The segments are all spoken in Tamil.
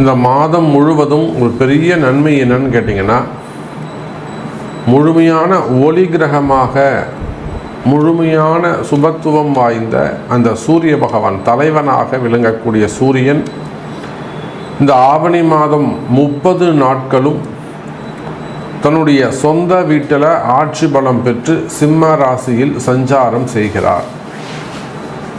இந்த மாதம் முழுவதும் ஒரு பெரிய நன்மை என்னன்னு கேட்டிங்கன்னா முழுமையான ஒளி கிரகமாக முழுமையான சுபத்துவம் வாய்ந்த அந்த சூரிய பகவான் தலைவனாக விளங்கக்கூடிய சூரியன் இந்த ஆவணி மாதம் முப்பது நாட்களும் தன்னுடைய சொந்த வீட்டில் ஆட்சி பலம் பெற்று சிம்ம ராசியில் சஞ்சாரம் செய்கிறார்.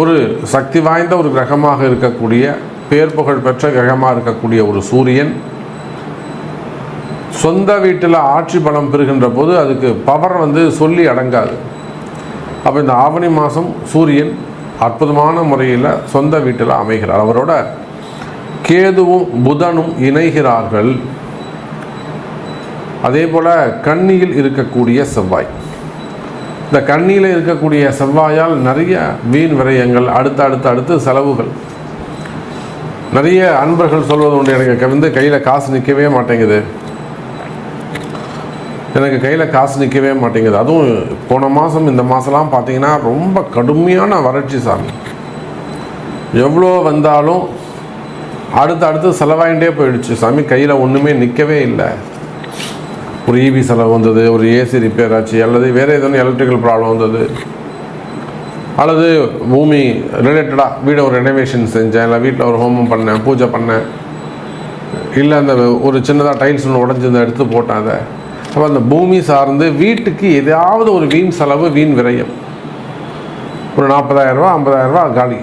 ஒரு சக்தி வாய்ந்த ஒரு கிரகமாக இருக்கக்கூடிய பேர் புகழ் பெற்ற கிரகமாக இருக்கக்கூடிய ஒரு சூரியன் சொந்த வீட்டில் ஆட்சி பலம் பெறுகின்ற போது அதுக்கு பவர் வந்து சொல்லி அடங்காது. அப்போ இந்த ஆவணி மாதம் சூரியன் அற்புதமான முறையில் சொந்த வீட்டில் அமைகிறார். அவரோட கேதுவும் புதனும் இணைகிறார்கள். அதே போல் கண்ணியில் இருக்கக்கூடிய செவ்வாய். இந்த கண்ணியில் இருக்கக்கூடிய செவ்வாயால் நிறைய வீண் விரயங்கள் அடுத்து அடுத்து அடுத்து செலவுகள். நிறைய அன்பர்கள் சொல்வது உண்டு எனக்கு வந்து கையில் காசு நிற்கவே மாட்டேங்குது. எனக்கு கையில் காசு நிற்கவே மாட்டேங்குது. அதுவும் போன மாதம் இந்த மாதம்லாம் பார்த்தீங்கன்னா ரொம்ப கடுமையான வறட்சி சாமி. எவ்வளோ வந்தாலும் அடுத்து அடுத்து செலவாயிட்டே போயிடுச்சு. சாமி கையில் ஒன்றுமே நிற்கவே இல்லை. ஒரு இவி செலவு வந்தது ஒரு ஏசி ரிப்பேர் ஆச்சு அல்லது வேறு எதுவும் எலக்ட்ரிக்கல் ப்ராப்ளம் வந்தது. அல்லது பூமி ரிலேட்டடாக வீடை ஒரு ரெனோவேஷன் செஞ்சேன் இல்லை வீட்டில் ஒரு ஹோமம் பண்ணேன் பூஜை பண்ணேன். இல்லை அந்த ஒரு சின்னதாக டைல்ஸ் ஒன்று உடஞ்சி எடுத்து போட்டேன் அதை. அப்போ அந்த பூமி சார்ந்து வீட்டுக்கு ஏதாவது ஒரு வீண் செலவு வீண் விரயம். ஒரு நாற்பதாயிரரூபா ஐம்பதாயிரரூபா காலி.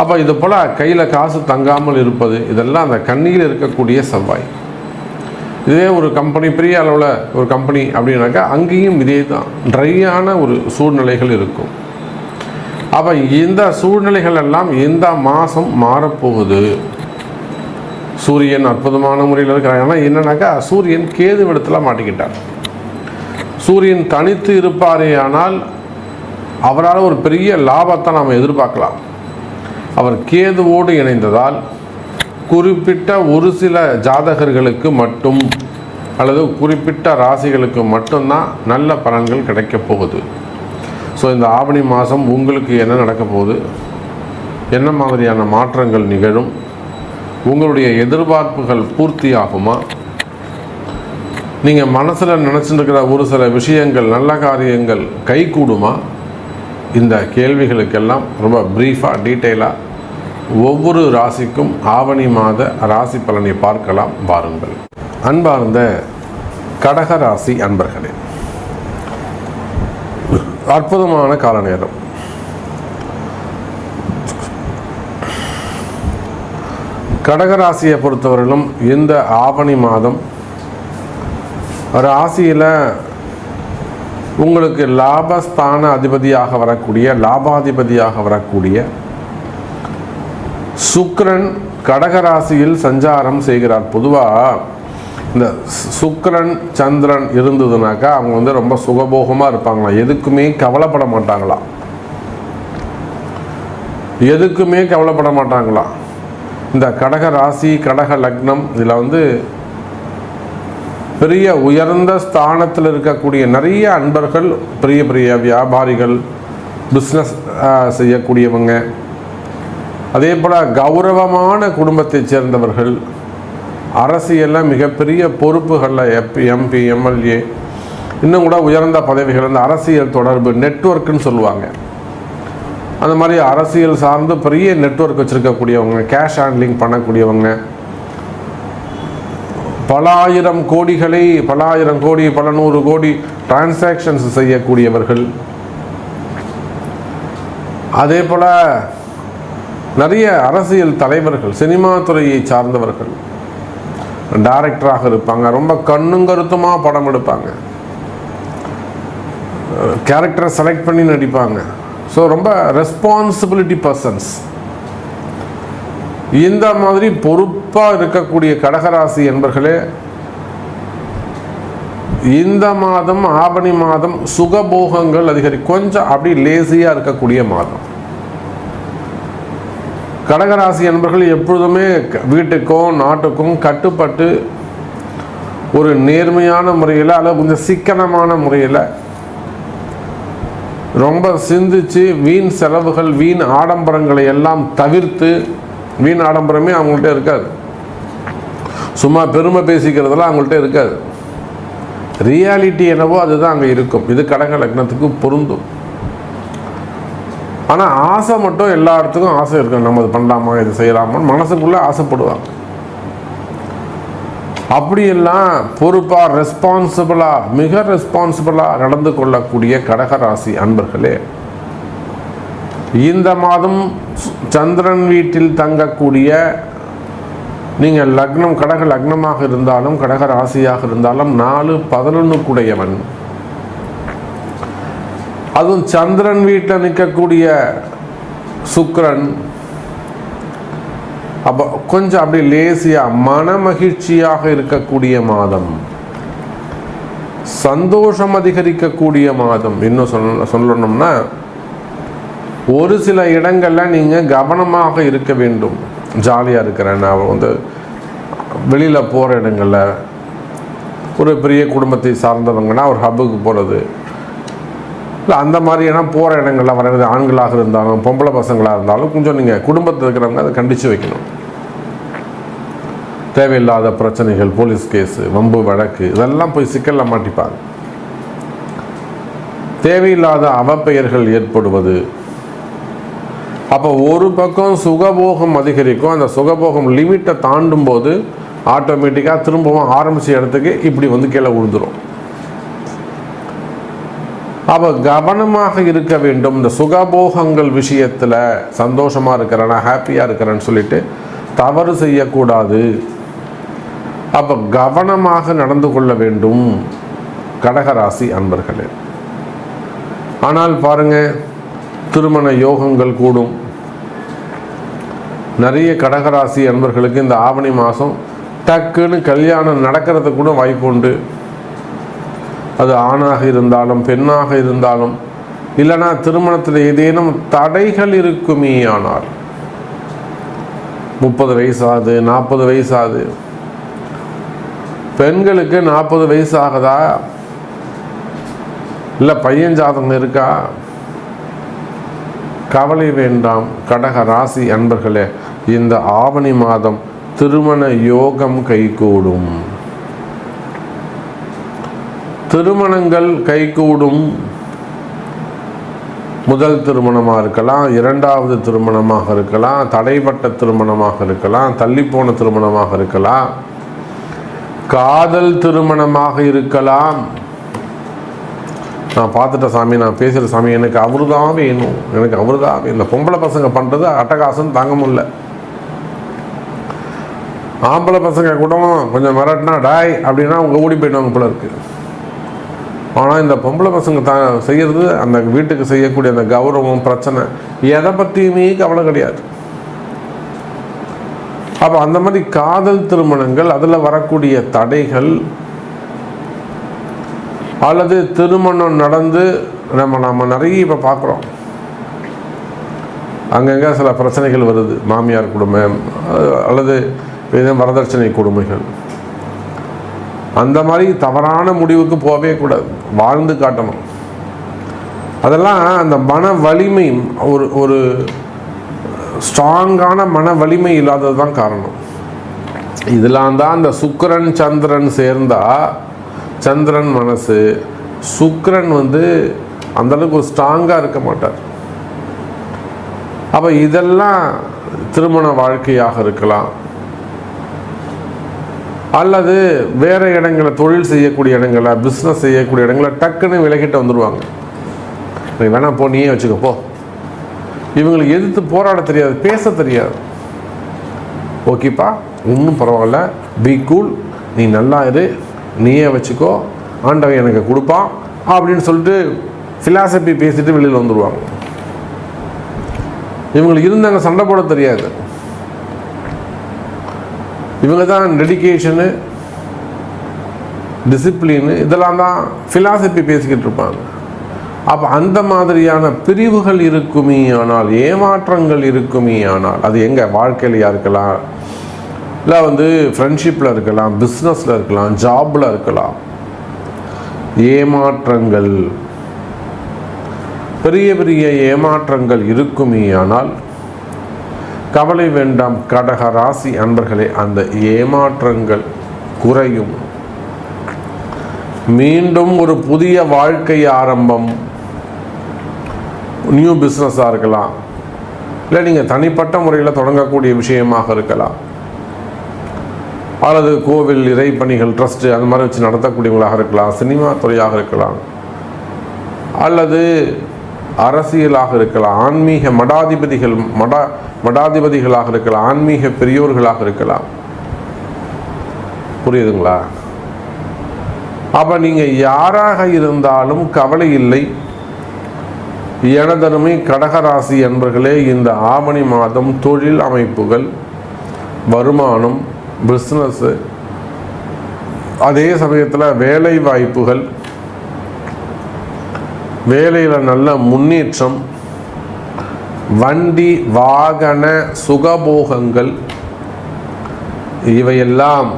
அப்போ இது போல் கையில் காசு தங்காமல் இருப்பது இதெல்லாம் அந்த கண்ணியில் இருக்கக்கூடிய செவ்வாய். இதே ஒரு கம்பெனி பெரிய அளவில் ஒரு கம்பெனி அப்படின்னாக்கா அங்கேயும் இதே தான். ட்ரையான ஒரு சூழ்நிலைகள் இருக்கும். அப்போ இந்த சூழ்நிலைகள் எல்லாம் இந்த மாதம் மாறப்போகுது. சூரியன் அற்புதமான முறையில் இருக்கிறாங்க ஆனால் என்னன்னாக்கா சூரியன் கேது விடத்தில் மாட்டிக்கிட்டார். சூரியன் தனித்து இருப்பாரே ஆனால் அவரால் ஒரு பெரிய லாபத்தை நாம் எதிர்பார்க்கலாம். அவர் கேதுவோடு இணைந்ததால் குறிப்பிட்ட ஒரு சில ஜாதகர்களுக்கு மட்டும் அல்லது குறிப்பிட்ட ராசிகளுக்கு மட்டும்தான் நல்ல பலன்கள் கிடைக்கப் போகுது. ஸோ இந்த ஆவணி மாதம் உங்களுக்கு என்ன நடக்க போகுது? என்ன மாதிரியான மாற்றங்கள் நிகழும்? உங்களுடைய எதிர்பார்ப்புகள் பூர்த்தி ஆகுமா நீங்கள் மனசில் நினச்சிருக்கிற ஒரு சில விஷயங்கள் நல்ல காரியங்கள் கைகூடுமா? இந்த கேள்விகளுக்கெல்லாம் ரொம்ப ப்ரீஃபாக டீட்டெயிலாக ஒவ்வொரு ராசிக்கும் ஆவணி மாத ராசி பலனை பார்க்கலாம் வாருங்கள். அன்பார்ந்த கடக ராசி அன்பர்களே அற்புதமான கால நேரம். கடகராசியை பொறுத்தவரையிலும் இந்த ஆவணி மாதம் ராசியில் உங்களுக்கு லாபஸ்தான அதிபதியாக வரக்கூடிய லாபாதிபதியாக வரக்கூடிய சுக்கரன் கடகராசியில் சஞ்சாரம் செய்கிறார். பொதுவாக இந்த சுக்கரன் சந்திரன் இருந்ததுனாக்கா அவங்க வந்து ரொம்ப சுகபோகமாக இருப்பாங்களாம். எதுக்குமே கவலைப்பட மாட்டாங்களாம். எதுக்குமே கவலைப்பட மாட்டாங்களாம். இந்த கடக ராசி கடக லக்னம் இதில் வந்து பெரிய உயர்ந்த ஸ்தானத்தில் இருக்கக்கூடிய நிறைய அன்பர்கள் பெரிய பெரிய வியாபாரிகள் பிஸ்னஸ் செய்யக்கூடியவங்க. அதே போல் கௌரவமான குடும்பத்தைச் சேர்ந்தவர்கள் அரசியலில் மிகப்பெரிய பொறுப்புகளில் எப் எம்பி எம்எல்ஏ இன்னும் கூட உயர்ந்த பதவிகள் அந்த அரசியல் தொடர்பு நெட்ஒர்க்குன்னு சொல்லுவாங்க. அந்த மாதிரி அரசியல் சார்ந்து பெரிய நெட்ஒர்க் வச்சுருக்கக்கூடியவங்க கேஷ் ஹேண்ட்லிங் பண்ணக்கூடியவங்க. பல ஆயிரம் கோடிகளை பல ஆயிரம் கோடி பல நூறு கோடி டிரான்சாக்ஷன்ஸ் செய்யக்கூடியவர்கள். அதே போல் நிறைய அரசியல் தலைவர்கள் சினிமா துறையை சார்ந்தவர்கள் டைரக்டராக இருப்பாங்க. ரொம்ப கண்ணும் கருத்துமாக படம் எடுப்பாங்க. கேரக்டரை செலக்ட் பண்ணி நடிப்பாங்க. ஸோ ரொம்ப ரெஸ்பான்சிபிலிட்டி பர்சன்ஸ் இந்த மாதிரி பொறுப்பாக இருக்கக்கூடிய கடகராசி என்பர்களே இந்த மாதம் ஆவணி மாதம் சுகபோகங்கள் அதிகரி கொஞ்சம் அப்படி லேசியாக இருக்கக்கூடிய மாதம். கடகராசி என்பர்கள் எப்பொழுதுமே வீட்டுக்கும் நாட்டுக்கும் கட்டுப்பட்டு ஒரு நேர்மையான முறையில் அல்லது கொஞ்சம் சிக்கனமான முறையில் ரொம்ப சிந்திச்சு வீண் செலவுகள் வீண் ஆடம்பரங்களை எல்லாம் தவிர்த்து வீண் ஆடம்பரமே அவங்கள்ட்ட இருக்காது. சும்மா பெருமை பேசிக்கிறதெல்லாம் அவங்கள்ட்ட இருக்காது. ரியாலிட்டி என்னவோ அதுதான் அங்கே இருக்கும். இது கடக லக்னத்துக்கு பொருந்தும். ஆனால் ஆசை மட்டும் எல்லா இடத்துக்கும் ஆசை இருக்கும் நம்ம இது பண்ணலாமா இது செய்யலாமான்னு மனசுக்குள்ளே ஆசைப்படுவாங்க. அப்படியெல்லாம் பொறுப்பாக ரெஸ்பான்சிபிளாக மிக ரெஸ்பான்சிபிளாக நடந்து கொள்ளக்கூடிய கடகராசி அன்பர்களே இந்த மாதம் சு- சந்திரன் வீட்டில் தங்கக்கூடிய நீங்கள் லக்னம் கடக லக்னமாக இருந்தாலும் கடக ராசியாக இருந்தாலும் நாலு பதினொன்றுக்குடையவன் அதுவும் சந்திரன் வீட்டில் நிற்கக்கூடிய சுக்ரன் அப்போ கொஞ்சம் அப்படி லேசியாக மன மகிழ்ச்சியாக இருக்கக்கூடிய மாதம். சந்தோஷம் அதிகரிக்கக்கூடிய மாதம். இன்னும் சொல்ல சொல்லணும்னா ஒரு சில இடங்களில் நீங்கள் கவனமாக இருக்க வேண்டும். ஜாலியாக இருக்கிறேன் நான் வந்து வெளியில் போகிற இடங்களில் ஒரு பெரிய குடும்பத்தை சார்ந்தவங்கன்னா ஒரு ஹப்புக்கு போகிறது இல்லை அந்த மாதிரியான போகிற இடங்களில் வர்றது ஆண்களாக இருந்தாலும் பொம்பளை பசங்களாக இருந்தாலும் கொஞ்சம் நீங்கள் குடும்பத்தில் இருக்கிறவங்க அதை கண்டித்து வைக்கணும். தேவையில்லாத பிரச்சனைகள் போலீஸ் கேஸு வம்பு வழக்கு இதெல்லாம் போய் சிக்கலில் மாட்டிப்பாங்க. தேவையில்லாத அவப்பெயர்கள் ஏற்படுவது. அப்போ ஒரு பக்கம் சுகபோகம் அதிகரிக்கும் அந்த சுகபோகம் லிமிட்டை தாண்டும் போது ஆட்டோமேட்டிக்காக திரும்பவும் ஆரம்பிச்ச இடத்துக்கு இப்படி வந்து கீழே விழுந்துரும். அப்போ கவனமாக இருக்க வேண்டும். இந்த சுகபோகங்கள் விஷயத்தில் சந்தோஷமாக இருக்கிறேன் ஹாப்பியாக இருக்கிறேன்னு சொல்லிட்டு தவறு செய்யக்கூடாது. அப்போ கவனமாக நடந்து கொள்ள வேண்டும். கடகராசி அன்பர்களே. ஆனால் பாருங்க திருமண யோகங்கள் கூடும். நிறைய கடகராசி அன்பர்களுக்கு இந்த ஆவணி மாதம் டக்குன்னு கல்யாணம் நடக்கிறது கூட வாய்ப்பு உண்டு. அது ஆணாக இருந்தாலும் பெண்ணாக இருந்தாலும் இல்லைனா திருமணத்தில் ஏதேனும் தடைகள் இருக்குமே ஆனால். முப்பது வயசாகுது நாற்பது வயசாகுது பெண்களுக்கு நாற்பது வயசு ஆகுதா இல்லை பையன் ஜாதகம் இருக்கா? கவலை வேண்டாம் கடக ராசி அன்பர்களே இந்த ஆவணி மாதம் திருமண யோகம் கைகூடும். திருமணங்கள் கைகூடும் முதல் திருமணமாக இருக்கலாம் இரண்டாவது திருமணமாக இருக்கலாம் தடைப்பட்ட திருமணமாக இருக்கலாம் தள்ளிப்போன திருமணமாக இருக்கலாம் காதல் திருமணமாக இருக்கலாம். நான் பார்த்துட்ட சாமி நான் பேசுகிற சாமி எனக்கு அவரு தான் வேணும். எனக்கு அவரு தான் வேணும். இந்த பொம்பளை பசங்க பண்ணுறது அட்டகாசம் தாங்க முடியல. ஆம்பளை பசங்க கூட கொஞ்சம் மிரட்டினா டாய் அப்படின்னா அவங்க ஓடி போயிடுவாங்க போல இருக்குது ஆனால் இந்த பொம்பளை பசங்க தான் செய்கிறது அந்த வீட்டுக்கு செய்யக்கூடிய அந்த கௌரவம் பிரச்சனை எதை பற்றியுமே கவலை கிடையாது. அப்போ அந்த மாதிரி காதல் திருமணங்கள் அதில் வரக்கூடிய தடைகள் அல்லது திருமணம் நடந்து நம்ம நம்ம நிறைய இப்போ பார்க்குறோம் அங்கங்கே சில பிரச்சனைகள் வருது. மாமியார் குடும்பம் அல்லது வரதட்சணை கொடுமைகள். அந்த மாதிரி தவறான முடிவுக்கு போகவே கூடாது. வாழ்ந்து காட்டணும். அதெல்லாம் அந்த மன வலிமை ஒரு ஒரு ஸ்ட்ராங்கான மன வலிமை இல்லாதது தான் காரணம். இதெல்லாம் தான் அந்த சுக்கரன் சந்திரன் சேர்ந்தா சந்திரன் மனசு சுக்கிரன் வந்து அந்தளவுக்கு ஒரு ஸ்ட்ராங்காக இருக்க மாட்டார். அப்போ இதெல்லாம் திருமண வாழ்க்கையாக இருக்கலாம். அல்லது வேறு இடங்களை தொழில் செய்யக்கூடிய இடங்களில் பிஸ்னஸ் செய்யக்கூடிய இடங்களை டக்குன்னு விலகிட்டு வந்துடுவாங்க நீ வேணாம் போ நீயே வச்சுக்க போ. இவங்களுக்கு எதிர்த்து போராட தெரியாது பேச தெரியாது. ஓகேப்பா ஒன்றும் பரவாயில்ல. பி கூல் நீ நல்லா இரு. நீயே வச்சுக்கோ. ஆண்டவன் எனக்கு கொடுப்பான் அப்படின்னு சொல்லிட்டு ஃபிலாசபி பேசிட்டு வெளியில் வந்துடுவாங்க இவங்களுக்கு இருந்தாங்க சண்டை போட தெரியாது. இவங்க தான் டெடிக்கேஷனு டிசிப்ளின் இதெல்லாம் தான் ஃபிலாசபி பேசிக்கிட்டு இருப்பாங்க. அப்போ அந்த மாதிரியான பிரிவுகள் இருக்குமே ஆனால் ஏமாற்றங்கள் இருக்குமே ஆனால் அது எங்கே? வாழ்க்கையிலையா இருக்கலாம்? இல்லை வந்து ஃப்ரெண்ட்ஷிப்பில் இருக்கலாம் பிஸ்னஸில் இருக்கலாம் ஜாபில் இருக்கலாம். ஏமாற்றங்கள் பெரிய பெரிய ஏமாற்றங்கள் இருக்குமே ஆனால் கவலை வேண்டாம் கடக ராசி அன்பர்களே அந்த ஏமாற்றங்கள் குறையும். மீண்டும் ஒரு புதிய வாழ்க்கை ஆரம்பம். நியூ பிஸ்னஸாக இருக்கலாம். இல்லை நீங்கள் தனிப்பட்ட முறையில் தொடங்கக்கூடிய விஷயமாக இருக்கலாம். அல்லது கோவில் இறைப்பணிகள் ட்ரஸ்ட்டு அந்த மாதிரி வச்சு நடத்தக்கூடியவங்களாக இருக்கலாம் சினிமா துறையாக இருக்கலாம். அல்லது அரசியலாக இருக்கலாம் ஆன்மீக மடாதிபதிகள் மடா மடாதிபதிகளாக இருக்கலாம் ஆன்மீக பெரியோர்களாக இருக்கலாம். புரியுதுங்களா? அப்போ நீங்கள் யாராக இருந்தாலும் கவலை இல்லை. எனதருமை கடகராசி என்பர்களே இந்த ஆவணி மாதம் தொழில் அமைப்புகள் வருமானம் பிஸ்னஸ்ஸு அதே சமயத்தில் வேலை வாய்ப்புகள் வேலையில் நல்ல முன்னேற்றம் வண்டி வாகன சுகபோகங்கள் இவையெல்லாம்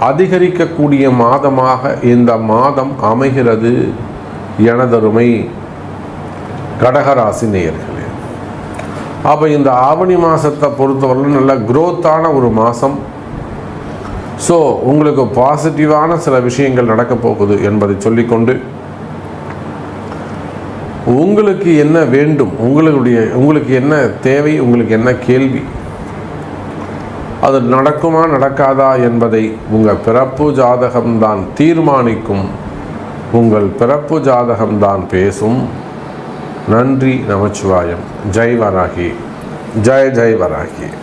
அதிகரிக்கக்கூடிய மாதமாக இந்த மாதம் அமைகிறது எனதருமை கடகராசி நேயர்களே. அப்போ இந்த ஆவணி மாதத்தை பொறுத்தவரை நல்ல குரோத்தான ஒரு மாதம் ஸோ உங்களுக்கு பாசிட்டிவான சில விஷயங்கள் நடக்கப் போகுது என்பதை சொல்லிக்கொண்டு உங்களுக்கு என்ன வேண்டும்? உங்களுடைய உங்களுக்கு என்ன தேவை? உங்களுக்கு என்ன கேள்வி? அது நடக்குமா நடக்காதா என்பதை உங்கள் பிறப்பு ஜாதகம்தான் தீர்மானிக்கும். உங்கள் பிறப்பு ஜாதகம்தான் பேசும். நன்றி நமச்சிவாயம். ஜெய் வராகி. ஜெய் ஜெய் வராகி.